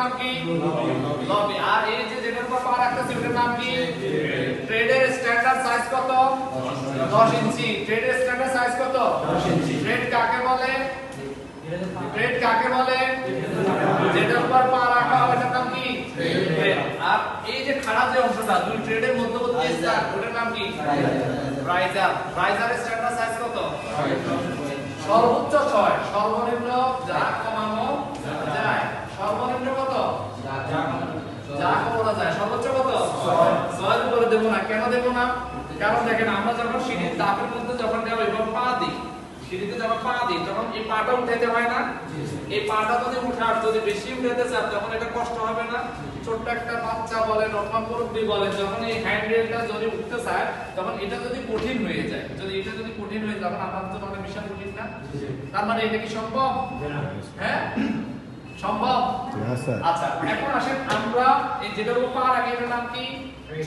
নাম কি? লবি। আর এই যে যেটার উপর পা রাখতেছি ওটার নাম কি? ট্রেডের স্ট্যান্ডার্ড সাইজ কত? 10 ইঞ্চি। ট্রেডের স্ট্যান্ডার্ড সাইজ কত? 10 ইঞ্চি। ট্রেড কাকে বলে? ট্রেড কাকে বলে? যেটার উপর পা রাখা হয় ওটার নাম কি? আর এই যে খাড়া যে অংশটা দুই ট্রেডের মধ্যবর্তী স্থান ওটার নাম কি? রাইজার রাইজারের স্ট্যান্ডার্ড সাইজ কত? সর্বোচ্চ 6 সর্বনিম্ন যা কমানো যায় সর্বনিম্ন কত যা কমানো যায় সর্বোচ্চ কত 6 উপরে দেব না কেন দেব না? কারণ দেখেন আমরা যখন সিঁড়ির ধাপের মধ্যে যখন যাব এবং পা দিই সিঁড়িতে যখন পা দিই তখন এই পাটা উঠাইতে হয় না? এই পাটা যদি উঠার যদি বেশি উঠাতে চান তখন এটা কষ্ট হবে না। ছোট্ট একটা বাচ্চা বলেন অথবা মুরব্বী বলেন যখন এই হ্যান্ডেলটা যদি উঠতে চায় তখন এটা যদি কঠিন হয়ে যায় যদি এটা যদি কঠিন হয়ে যায় তখন আমার জন্য অনেক বিশাল কঠিন না। তার মানে এটা কি সম্ভব? হ্যাঁ। সম্ভব হ্যাঁ? স্যার আচ্ছা এখন আসেন আমরা এই যেটার উপর পা রাখি এটার নাম কি?